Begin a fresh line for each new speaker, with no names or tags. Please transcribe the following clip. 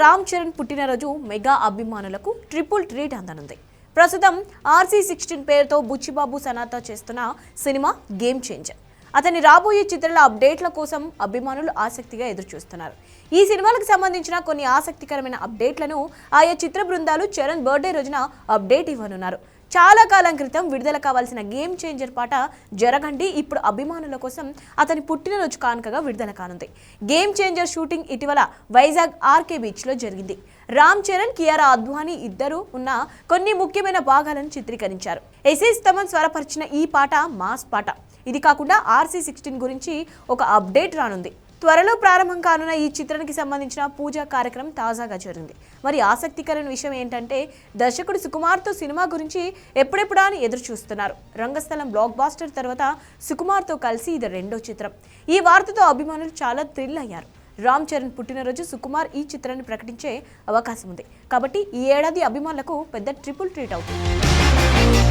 రామ్ చరణ్ పుట్టినరోజు మెగా అభిమానులకు triple treat అందనుంది. ప్రస్తుతం ఆర్సీ సిక్స్టీన్ పేరుతో బుచ్చిబాబు సనాత చేస్తున్న సినిమా గేమ్ చేంజర్. అతని రాబోయే చిత్రాల అప్డేట్ల కోసం అభిమానులు ఆసక్తిగా ఎదురుచూస్తున్నారు. ఈ సినిమాలకు సంబంధించిన కొన్ని ఆసక్తికరమైన అప్డేట్లను ఆయా చిత్ర బృందాలు చరణ్ బర్త్డే రోజున అప్డేట్ ఇవ్వనున్నారు. చాలా కాలం క్రితం విడుదల కావాల్సిన గేమ్ చేంజర్ పాట జరగండి ఇప్పుడు అభిమానుల కోసం అతని పుట్టినరోజు కానుకగా విడుదల కానుంది. గేమ్ చేంజర్ షూటింగ్ ఇటీవల వైజాగ్ ఆర్కే బీచ్లో జరిగింది. రామ్ చరణ్ కియారా అద్వానీ ఇద్దరు ఉన్న కొన్ని ముఖ్యమైన భాగాలను చిత్రీకరించారు. ఎస్ఎస్ తమన్ స్వరపరిచిన ఈ పాట మాస్ పాట. ఇది కాకుండా ఆర్సీ సిక్స్టీన్ గురించి ఒక అప్డేట్ రానుంది. త్వరలో ప్రారంభం కానున్న ఈ చిత్రానికి సంబంధించిన పూజా కార్యక్రమం తాజాగా జరిగింది మరి ఆసక్తికరమైన విషయం ఏంటంటే దర్శకుడు సుకుమార్తో సినిమా గురించి ఎప్పుడెప్పుడా అని ఎదురు చూస్తున్నారు. రంగస్థలం బ్లాక్ బాస్టర్ తర్వాత సుకుమార్తో కలిసి ఇది రెండో చిత్రం. ఈ వార్తతో అభిమానులు చాలా థ్రిల్ అయ్యారు. రామ్ చరణ్ పుట్టినరోజు సుకుమార్ ఈ చిత్రాన్ని ప్రకటించే అవకాశం ఉంది. కాబట్టి ఈ ఏడాది అభిమానులకు పెద్ద ట్రిపుల్ ట్రీట్ అవుతుంది.